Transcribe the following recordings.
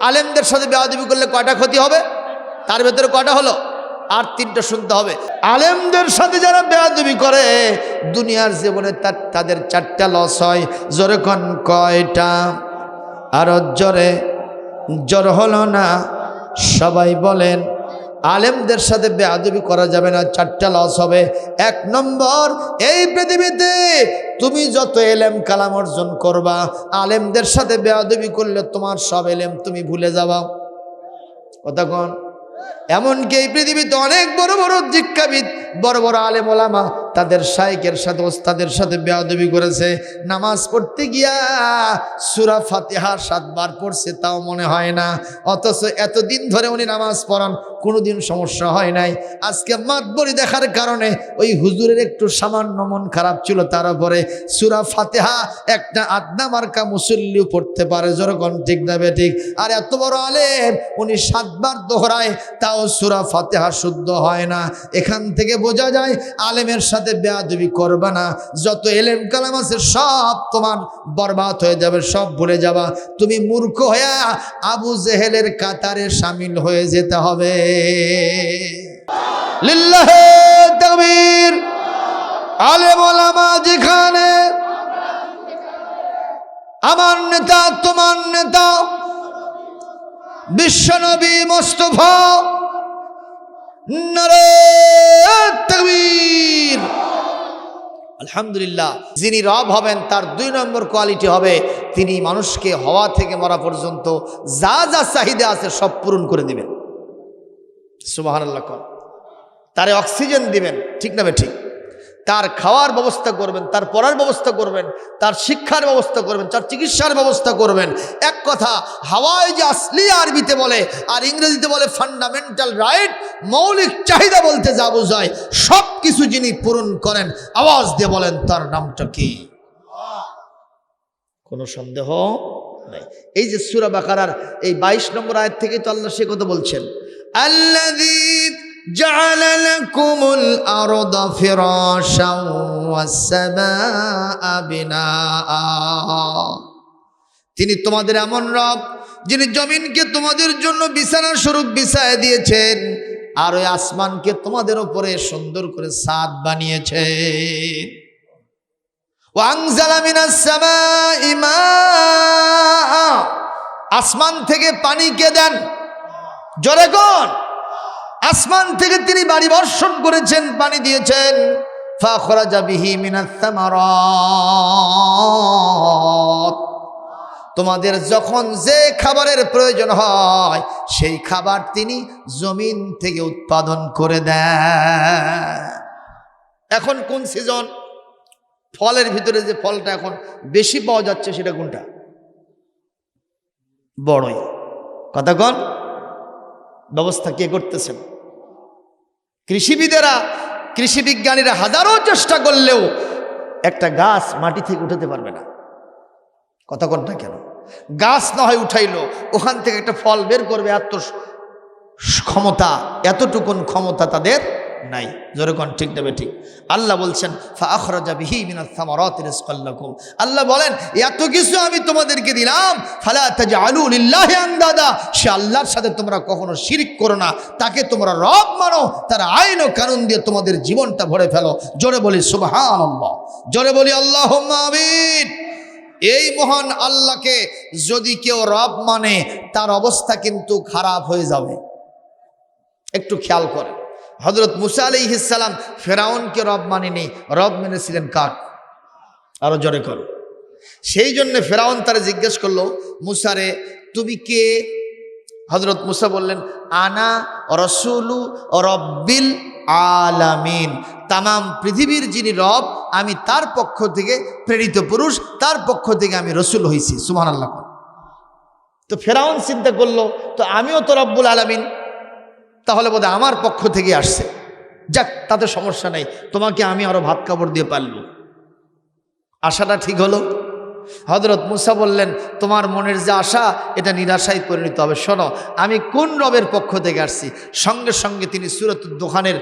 আলেমদের সাথে বেয়াদবি করলে কয়টা ক্ষতি হবে? তার ভেতরে কয়টা হলো? আর তিনটা শুনতে হবে। আলেমদের সাথে যারা বেয়াদবি করে, দুনিয়ার জীবনে তার তাদের চারটা লস হয়। জোরে কন কয়টা? আর জোরে। জ্বর হলো না? সবাই বলেন আলেমদের সাথে বেআবি করা যাবে না, চারটা লস হবে। এক নম্বর, এই পৃথিবীতে তুমি যত এলেম কালাম অর্জন করবা, আলেমদের সাথে বেআবি করলে তোমার সব এলেম তুমি ভুলে যাবা। কতক্ষণ এমনকি এই পৃথিবীতে অনেক বড় বড় শিক্ষাবিদ বড় বড় আলেম ওলামা তাদের শাইকের সাথে, ওস্তাদের সাথে বেয়াদবি করেছে। নামাজ পড়তে গিয়া সুরা ফাতেহা সাতবার পড়ছে, তাও মনে হয় না। অথচ এতদিন ধরে উনি নামাজ পড়ান, কোনোদিন সমস্যা হয় নাই। আজকে মাতবরি দেখার কারণে ওই হুজুরের একটু সামান্য মন খারাপ ছিল, তার উপরে সুরা ফাতেহা একটা আদনা মার্কা মুসল্লিও পড়তে পারে যেরকম ঠিক না ঠিক? আর এত বড় আলেম, উনি সাতবার দোহরায়, তাও সুরা ফাতেহা শুদ্ধ হয় না। এখান থেকে বোঝা যায়, আলেমের সাথে বেয়াদবি করবা না। যত এলেম কালাম আছে, সব তোমার বরবাদ হয়ে যাবে, সব ভুলে যাবা। তুমি মূর্খ হইয়া আবু জেহেলের কাতারে সামিল হয়ে যেতে হবে। যেখানে। আমার নেতা, তোমার নেতা। বিশ্বনবী মোস্তফা। নারে তাকবীর। আলহামদুলিল্লাহ, যিনি রব হবেন, তার দুই নম্বর কোয়ালিটি হবে, তিনি মানুষকে হওয়া থেকে মরা পর্যন্ত যা যা চাহিদা আছে সব পূরণ করে দিবেন। সুবাহ তারে অক্সিজেন দিবেন, ঠিক না ঠিক? তার খাওয়ার ব্যবস্থা করবেন, তার পড়ার ব্যবস্থা করবেন, তার শিক্ষার ব্যবস্থা করবেন, তার চিকিৎসার ব্যবস্থা করবেন। এক কথা, হাওয়ায় যে আসলি আরবিতে বলে, আর ইংরেজিতে বলে ফান্ডামেন্টাল রাইট মৌলিক চাহিদা বলতে যা বোঝায় সব কিছু যিনি পূরণ করেন, আওয়াজ দিয়ে বলেন, তার নামটা কি? কোনো সন্দেহ নাই। এই যে সুরা বাকারার এই বাইশ নম্বর আয়ের থেকেই তো আল্লাহ সে কথা বলছেন। আল্লাযী جعل لكم الأرض فراشا والسماء بناء তিনি তোমাদের এমন রব যিনি জমিনকে তোমাদের জন্য বিছানা স্বরূপ বিছায় দিয়েছেন আর ওই আসমানকে তোমাদের উপরে সুন্দর করে সাদ বানিয়েছে ওয়াংজালা মিনাস সামাই মাআ। আসমান থেকে পানি কে দেন জোরে কোন আসমান থেকে তিনি বাড়ি বর্ষণ করেছেন, পানি দিয়েছেন। তোমাদের যখন যে খাবারের প্রয়োজন হয়, সেই খাবার তিনি জমিন থেকে উৎপাদন করে দেন। এখন কোন সিজন? ফলের ভিতরে যে ফলটা এখন বেশি পাওয়া যাচ্ছে, সেটা কোনটা? বড়ই। কথা কন? ব্যবস্থা কে করতেছেন? কৃষিবিদেরা, কৃষিবিজ্ঞানীরা হাজারো চেষ্টা করলেও একটা গাছ মাটি থেকে উঠাতে পারবে না। কতক্ষণটা কেন? গাছ না হয় উঠাইলো, ওখান থেকে একটা ফল বের করবে এত ক্ষমতা, এতটুকুন ক্ষমতা তাদের নাই। যেরকম ঠিক দেবে ঠিক আল্লাহ বলছেন আল্লাহ বলেন, এত কিছু আমি তোমাদেরকে দিলাম, ফালা তাজআলু লিল্লাহি আন্দাদা। সে আল্লাহর সাথে তোমরা কখনো শিরিক করো না, তাকে তোমরা রব মানো, তার আইন ও কানুন দিয়ে তোমাদের জীবনটা ভরে ফেলো। জোরে বলি, সুবহানাল্লাহ। জোরে বলি আমিন। এই মহান আল্লাহকে যদি কেউ রব মানে তার অবস্থা কিন্তু খারাপ হয়ে যাবে। একটু খেয়াল করেন। হজরত মুসা আলি ইসালাম ফেরাউনকে রব মানেনি, রব মেনেছিলেন কাক আরও জোরে করো। সেই জন্য ফেরাউন তারে জিজ্ঞেস করল মুসারে তুমি কে? হজরত মুসা বললেন, আনা রসুলু রব্বিল আলামিন। তামাম পৃথিবীর যিনি রব, আমি তার পক্ষ থেকে প্রেরিত পুরুষ, তার পক্ষ থেকে আমি রসুল হয়েছি সুমান আল্লাহ তো ফেরাউন চিন্তা করল, তো আমিও তো রব্বুল আলামিন। তাহলে বোধ আমার পক্ষ থেকে আসছে। যাক, তাতে সমস্যা নেই। তোমাকে আমি আরও ভাত কাপড় দিয়ে পারল। আশাটা ঠিক হলো। হজরত মুসা বললেন, তোমার মনের যে আশা, এটা নিরাশায় পরিণত হবে। শোনো, আমি কোন রবের পক্ষ থেকে আসছি? সঙ্গে সঙ্গে তিনি সুরত দোকানের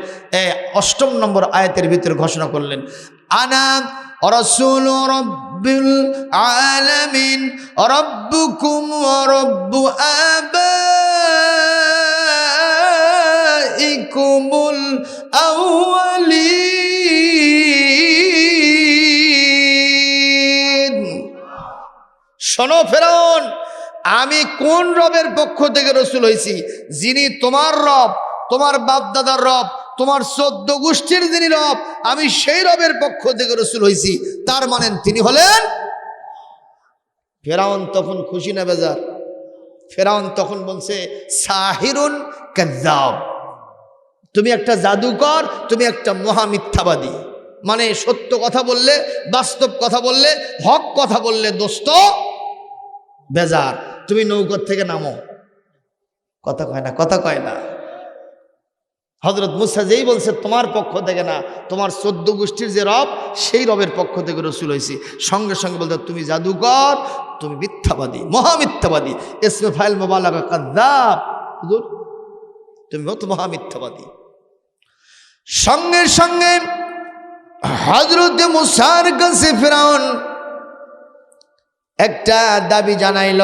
অষ্টম নম্বর আয়াতের ভিতরে ঘোষণা করলেন, আনা রসুল আলমিন আলামিন, রব্বুকুম রব্বু আবা ইকুমুল আউয়ালি শোনো ফেরাউন, আমি কোন রবের পক্ষ থেকে রসুল হয়েছি? যিনি তোমার রব, তোমার বাপদাদার রব, তোমার চোদ্দ গোষ্ঠীর যিনি রব, আমি সেই রবের পক্ষ থেকে রসুল হয়েছি। তার মানেন তিনি হলেন ফেরাউন তখন খুশি না বেজার। ফেরাউন তখন বলছে, সাহিরুন কাদ্দাব তুমি একটা জাদুকর, তুমি একটা মহামিথ্যাবাদী। মানে সত্য কথা বললে বাস্তব কথা বললে, হক কথা বললে দোস্ত, বেজার। তুমি নৌকর থেকে নামো। কথা কয় না, কথা কয় না। হজরত মুসা যেই বলছে, তোমার পক্ষ থেকে না, তোমার চোদ্দ গোষ্ঠীর যে রব, সেই রবের পক্ষ থেকে রসুল হয়েছি সঙ্গে সঙ্গে বলতে, তুমি জাদুকর, তুমি মিথ্যাবাদী, মহামিথ্যাবাদী। এসমে ফাইল হুজুর, তুমি মত মহামিথ্যাবাদী। সঙ্গে সঙ্গে হজরত মুসার কাছে ফেরাউন একটা দাবি জানাইল,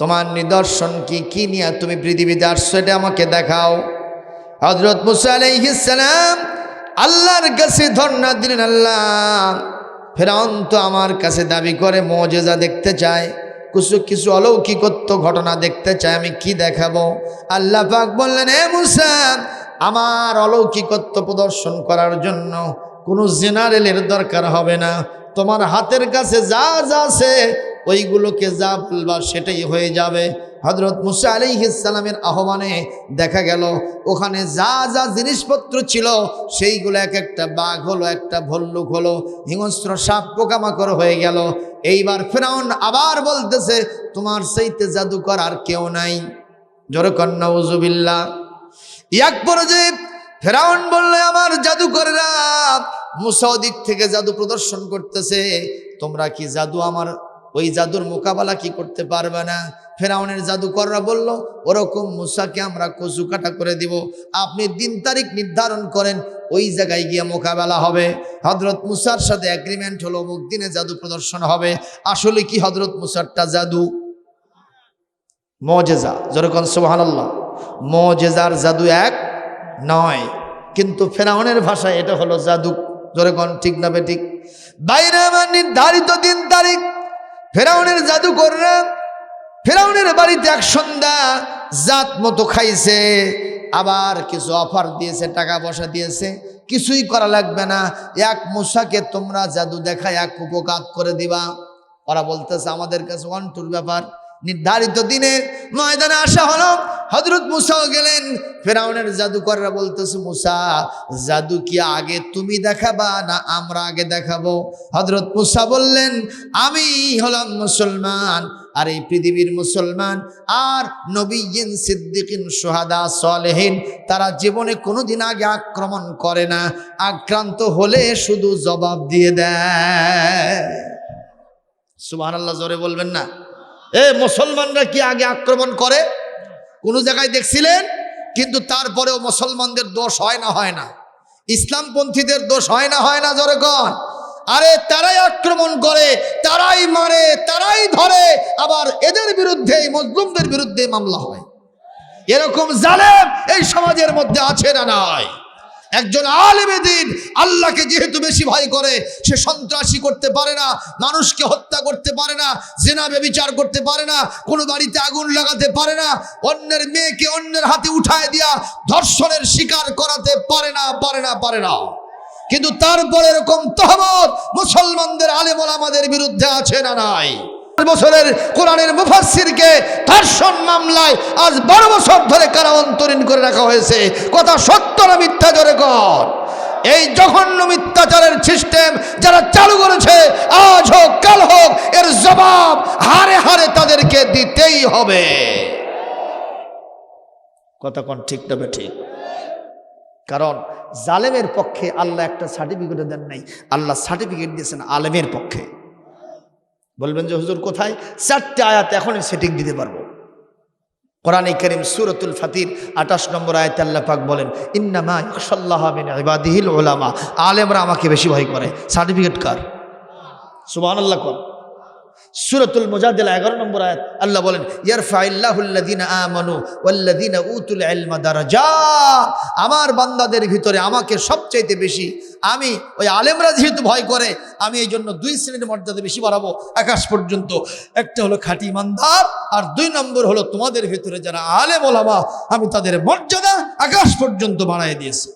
তোমার নিদর্শন কি? কি নিয়ে তুমি পৃথিবীতে আসছো? এটা আমাকে দেখাও। হজরত মুসা আলাইহিসালাম আল্লাহর কাছে ধর্ণা দিলেন, আল্লাহ, ফেরাউন তো আমার কাছে দাবি করে, মজেজা দেখতে চায়, কিছু কিছু অলৌকিকত্ব ঘটনা দেখতে চায়, আমি কি দেখাবো? আল্লাহ পাক বললেন এ মুসা আমার অলৌকিকত্ব প্রদর্শন করার জন্য কোনো জেনারেলের দরকার হবে না। তোমার হাতের কাছে যা যা আছে, ওইগুলোকে যা বলবা সেটাই হয়ে যাবে। হজরত মুসা আলী ইসলামের আহ্বানে দেখা গেল, ওখানে যা যা জিনিসপত্র ছিল, সেইগুলো এক একটা বাঘ হলো, একটা ভল্লুক হলো, হিংস্র সাপ পোকামাকড় হয়ে গেল। এইবার ফেরাউন আবার বলতেছে, তোমার সেইতে জাদুকর আর কেউ নাই। জোরকন্যা উজুবিল্লা এক পর্যায়ে ফেরাউন বললে, আমার জাদুকরেরা মুসা দিক থেকে জাদু প্রদর্শন করতেছে। তোমরা কি জাদু আমার ওই জাদুর মোকাবেলা কি করতে পারবে না? ফেরাউনের জাদুকররা বলল, ওরকম মুসাকে আমরা কচু কাটা করে দিব। আপনি দিন তারিখ নির্ধারণ করেন, ওই জায়গায় গিয়ে মোকাবেলা হবে। হজরত মুসার সাথে অ্যাগ্রিমেন্ট হলো, অমুক দিনে জাদু প্রদর্শন হবে। আসলে কি হজরত মুসারটা জাদু? মজেজা যেরকম সোহান আল্লাহ মজেজার জাদু এক নয়। কিন্তু ফেরাউনের ভাষায় এটা হলো জাদু। যেরকম ঠিক না ঠিক বাইরে আমার নির্ধারিত দিন তারিখ। ফেরাউনের জাদু জাদুকররা ফেরাউনের বাড়িতে এক সন্ধ্যা জাত মতো খাইছে, আবার কিছু অফার দিয়েছে, টাকা পয়সা দিয়েছে। কিছুই করা লাগবে না। এক মশাকে তোমরা জাদু দেখায়, এক উপকার করে দিবা। ওরা বলতেছে, আমাদের কাছে ওয়ান টুর ব্যাপার। নির্ধারিত দিনে ময়দানে আসা হলো। হজরত মুসাও গেলেন। ফেরাউনের জাদুকররা বলতেছে, মুসা, জাদু কি আগে তুমি দেখাবা না আমরা আগে দেখাবো? হজরত মুসা বললেন, আমি হলাম মুসলমান, আর এই পৃথিবীর মুসলমান, আর নবীন সিদ্দিকিন সোহাদা, সলেহীন, তারা জীবনে কোনোদিন আগে আক্রমণ করে না। আক্রান্ত হলে শুধু জবাব দিয়ে দেয়। সুবাহ আল্লাহ জোরে বলবেন না। এ, মুসলমানরা কি আগে আক্রমণ করে? কোনো জায়গায় দেখছিলেন? কিন্তু তারপরেও মুসলমানদের দোষ হয় না হয় না। ইসলামপন্থীদের দোষ হয় না হয় না, জোরে আরে, তারাই আক্রমণ করে, তারাই মারে, তারাই ধরে। আবার এদের বিরুদ্ধে মজলুমদের বিরুদ্ধে মামলা হয়। এরকম জালেম এই সমাজের মধ্যে আছে না নাই? একজন আলেমে দিন আল্লাহকে যেহেতু বেশি ভয় করে, সে সন্ত্রাসী করতে পারে না, মানুষকে হত্যা করতে পারে না, জেনা বিচার করতে পারে না, কোনো বাড়িতে আগুন লাগাতে পারে না, অন্যের মেয়েকে অন্যের হাতে উঠায় দিয়া ধর্ষণের শিকার করাতে পারে না পারে না পারে না। কিন্তু তারপরে এরকম তহমত মুসলমানদের আলেমল আমাদের বিরুদ্ধে আছে না নাই? বছরের কোরআনের মুফাসসিরকে ধর্ষণ মামলায় আজ বারো বছর ধরে কারা অন্তরীণ করে রাখা হয়েছে? কথা সত্য না মিথ্যা জোরে কর। এই জঘন্য মিথ্যাচারের সিস্টেম যারা চালু করেছে, আজ হোক, কাল হোক, এর জবাব হারে হারে তাদেরকে দিতেই হবে। কথা কোন ঠিক তবে ঠিক কারণ জালেমের পক্ষে আল্লাহ একটা সার্টিফিকেট দেন নাই। আল্লাহ সার্টিফিকেট দিয়েছেন আলেমের পক্ষে। বলবেন যে, হুজুর, কোথায়? চারটে আয়াত এখনই সেটিং দিতে পারব। কোরআন করিম সুরতুল ফাতির আঠাশ নম্বর আয়তে আল্লাহ পাক বলেন, ইন্নামা ইকসাল্লাহ বিন ইবাদিহিল ওলামা আলেমরা আমাকে বেশি ভয় করে। সার্টিফিকেট কার? সুবহান আল্লাহ কর। সুরতুল মুজাদিলা এগারো নম্বর আয়াত, আল্লাহ বলেন আমার বান্দাদের ভিতরে আমাকে সবচাইতে বেশি আমি ওই আলেমরা যেহেতু ভয় করে, আমি এই জন্য দুই শ্রেণির মর্যাদা বেশি বাড়াবো। আকাশ পর্যন্ত, একটা হলো খাঁটি ইমানদার, আর দুই নম্বর হলো তোমাদের ভিতরে যারা আলেম ওলামা, আমি তাদের মর্যাদা আকাশ পর্যন্ত বাড়াই দিয়েছি।